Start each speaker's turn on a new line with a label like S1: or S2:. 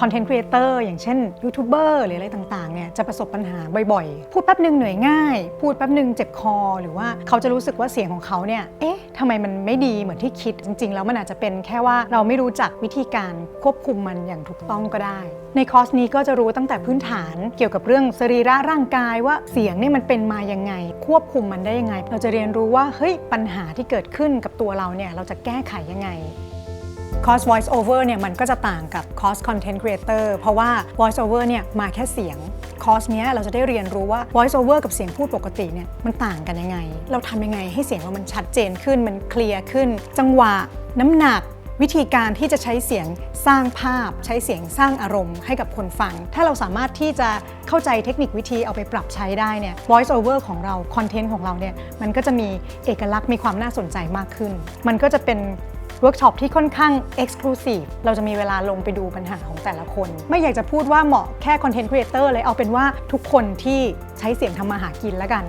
S1: คอนเทนต์ครีเอเตอร์อย่างเช่นยูทูบเบอร์หรืออะไรต่างๆเนี่ยจะประสบปัญหาบ่อยๆ พูดแป๊บหนึ่งเหนื่อยง่าย พูดแป๊บหนึ่งเจ็บคอ หรือว่าเขาจะรู้สึกว่าเสียงของเขาเนี่ยเอ๊ะทำไมมันไม่ดีเหมือนที่คิดจริง ๆ แล้วมันอาจจะเป็นแค่ว่าเราไม่รู้จักวิธีการควบคุมมันอย่างถูกต้องก็ได้ ในคอร์สนี้ก็จะรู้ตั้งแต่พื้นฐานเกี่ยวกับเรื่องสรีระร่างกายว่าเสียงเนี่ยมันเป็นมายังไง ควบคุมมันได้ยังไง เราจะเรียนรู้ว่าเฮ้ยปัญหาที่เกิดขึ้นกับตัวเราเนี่ยเราจะแก้ไขยังไง คอร์ส voice over เนี่ยมันก็จะต่างกับคอร์ส content creator เพราะว่า voice over เนี่ยมาแค่เสียงคอร์สเนี้ยเราจะได้เรียนรู้ว่า voice over กับเสียงพูดปกติเนี่ยมันต่างกันยังไง เราทำยังไงให้เสียงเรามันชัดเจนขึ้น มันเคลียร์ขึ้น จังหวะน้ำหนักวิธีการที่จะใช้เสียงสร้างภาพ ใช้เสียงสร้างอารมณ์ให้กับคนฟัง ถ้าเราสามารถที่จะเข้าใจเทคนิควิธีเอาไปปรับใช้ได้เนี่ย voice over ของเราคอนเทนต์ของเราเนี่ยมันก็จะมีเอกลักษณ์มีความน่าสนใจมากขึ้น มันก็จะเป็น เวิร์กช็อปที่ค่อนข้างเอกซ์คลูซีฟเราจะมีเวลาลงไปดูปัญหาของแต่ละคน ไม่อยากจะพูดว่าเหมาะแค่คอนเทนต์ครีเอเตอร์เลยเอาเป็นว่าทุกคนที่ใช้เสียงทำมาหากินแล้วกัน